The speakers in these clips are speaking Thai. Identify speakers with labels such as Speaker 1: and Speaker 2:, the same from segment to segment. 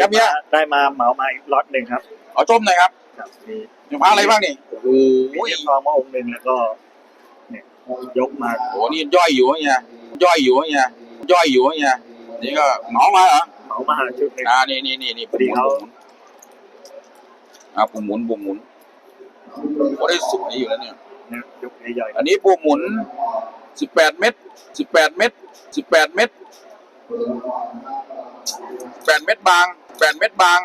Speaker 1: ครับเนี่ย
Speaker 2: ได้มาเหมามาอีกล็อตหนึ่งครับ
Speaker 1: เอาชมหน่อยครับ
Speaker 2: ครับมี
Speaker 1: มีพระอะไรบ้างนี่โอ้โห
Speaker 2: มีเทียมทองมาองค์หนึ่งแล้วก็ เนี่ยยกมา
Speaker 1: โอ้โหนี่ย่อยอยู่วะเนี่ยย่อยอยู่วะเนี่ยย่อยอยู่วะเนี่ยนี่ก็เหมามาเหรอ
Speaker 2: เหมามาชุดหนึ่ง
Speaker 1: อ่านี่นี่นี่นี่
Speaker 2: พอดีเขา
Speaker 1: อ่าปุ่มหมุนปุ่มหมุนโอ้ได้สวยอยู่แล้วเนี่ย
Speaker 2: เนี่ยยกใหญ่
Speaker 1: อันนี้ปุ่มหมุนสิบแปดเม็ดสิบแปดเม็ดสิบแปดเม็ดแปดเม็ดบาง แปดเม็ดบาง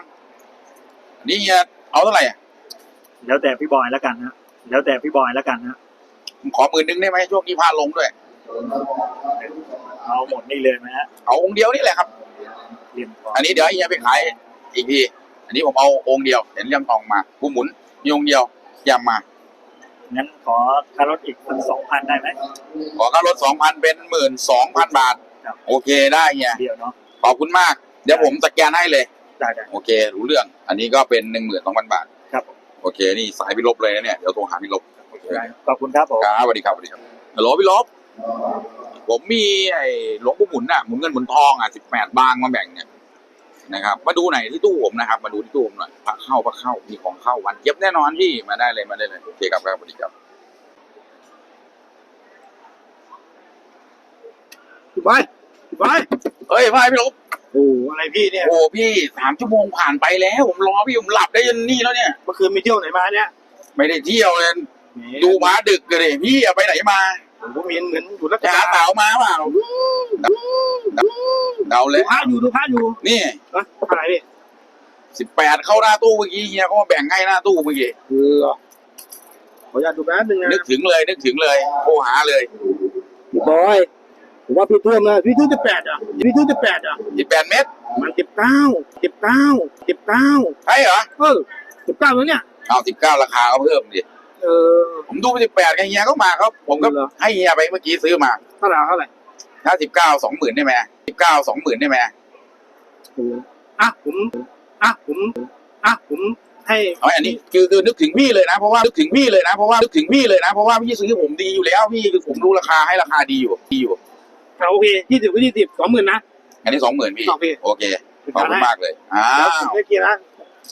Speaker 1: อันนี้เฮียเอาเท่าไหร่อะ
Speaker 2: ๆแล้วแต่พี่บอยแล้วกันฮะแล้วแต่พี่บอยแล้วกันฮะ
Speaker 1: ผมขอหมื่นหนึ่งได้ไหมช่วงนี้พาลงด้วย
Speaker 2: เอาหมดนี่เลยไหมฮะ
Speaker 1: เอาองค์เดียวนี่แหละครับ
Speaker 2: เหรียญทอง
Speaker 1: อันนี้เดี๋ยวให้เฮียไปขายอีกที อันนี้ผมเอาองค์เดียวเห็นเลี่ยมทองมาผู้หมุนมีองค์เดียวยำมา
Speaker 2: งั้นขอค่ารถอีกพันสองพันได้ไหม
Speaker 1: ขอค่ารถสองพันเป็นหมื่นสองพันบาท
Speaker 2: ครับ
Speaker 1: โอเคได้เฮีย
Speaker 2: เดียวเนาะ
Speaker 1: ขอบคุณมาก เดี๋ยวผมสแกนให้เลย
Speaker 2: ได้ได้
Speaker 1: โอเค รู้เรื่อง อันนี้ก็เป็นหนึ่งหมื่นสองพันบาท
Speaker 2: ครับ
Speaker 1: โอเค นี่สายพี่ลบเลยนะเนี่ย เดี๋ยวโทรหาพี่ลบ
Speaker 2: ได้ขอบคุณครับผม
Speaker 1: ครับสวัสดีครับสวัสดีครับฮัลโหลพี่ลบ ผมมีไอ้หลวงปู่หมุนน่ะ หมุนเงินหมุนทองอะสิบแปดบางมาแบ่งเนี่ยนะครับ มาดูไหนอยที่ตู้ผมนะครับ มาดูที่ตู้ผมหน่อยพระเข้าพระเข้า มีของเข้าวันเย็บแน่นอนพี่ มาได้เลยมาได้เลย โอเคครับครับสวัสดีครับ
Speaker 3: พี่บอยพี่บอย
Speaker 1: เฮ้ยไม่พี่ลบ
Speaker 3: โอ้อะไรพี่เนี่ย
Speaker 1: โอ้พี่สามชั่วโมงผ่านไปแล้ว ผมรอพี่ผมหลับได้ยันนี่แล้วเนี่ย
Speaker 3: เมื่อคืนไปเที่ยวไหนมาเนี่ย
Speaker 1: ไม่ได้เที่ยวเลย
Speaker 3: แหม
Speaker 1: ดูม้าดึกเลยพี่อะไปไหนมา
Speaker 3: ผมก็มีเหมือนอยู่รัช
Speaker 1: จะหา
Speaker 3: การ
Speaker 1: สาวมาเปล่าเดาเล
Speaker 3: ดู
Speaker 1: ย
Speaker 3: พระอยู่ดูพระอยู่
Speaker 1: นี่
Speaker 3: นะอะไรพี่
Speaker 1: สิบแปดเข้าหน้าตู้เมื่อกี้เฮียเขามาแบ่งให้หน้าตู้เมื่อกี้
Speaker 3: คือขออนุญาตดูแป๊บนึงนะ
Speaker 1: นึกถึงเลย นึกถึงเลยโทรหาเลย
Speaker 3: พี่บอย ผมว่าพี่เพิ่มนะพี่ซื้อจะแปดอะพี่ซื้อจะแปดอะ
Speaker 1: สิบแปดเมตร
Speaker 3: มันสิบเก้าสิบเก้าสิบเก้า
Speaker 1: ใช่เหรอ
Speaker 3: เออสิบเก้าแล้วเนี่ย
Speaker 1: เอาสิบเก้าราคาก็เพิ่มดิ
Speaker 3: เออ
Speaker 1: ผมดูไปสิบแปดเฮียก็มาเขาผมก็
Speaker 3: เหรอ
Speaker 1: ให้เฮียไปเมื่อกี้ซื้อมา
Speaker 3: เท่าไหร่เท่าไหร่
Speaker 1: ถ้าสิบเก้าสองหมื่นได้ไหมสิบเก้าสองหมื่นได้ไหม
Speaker 3: โอ้อะผมอะผมอะผมให้
Speaker 1: เอาอันนี้คือคือนึกถึงพี่เลยนะเพราะว่านึกถึงพี่เลยนะเพราะว่านึกถึงพี่เลยนะเพราะว่าพี่ซื้อผมดีอยู่แล้วพี่คือผมรู้ราคาให้ราคาดีอยู่ดีอยู่
Speaker 3: เอาโอเคยี่สิบก็ยี่สิบสองหมื่นนะ
Speaker 1: อันนี้สองหมื่นพี่
Speaker 3: โอเค
Speaker 1: โอเค ขอบคุณมากเลยอ้า
Speaker 3: แล้ว
Speaker 1: ว
Speaker 3: ผมไม่เกี่ยวนะ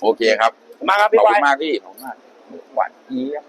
Speaker 1: โอเคครับ
Speaker 3: มาครับ
Speaker 1: ข
Speaker 3: พี่
Speaker 1: อบบ
Speaker 3: อ
Speaker 1: คุ
Speaker 3: ย
Speaker 1: ณมากพี่ขอบคุณมากหวานเจี๊ยบ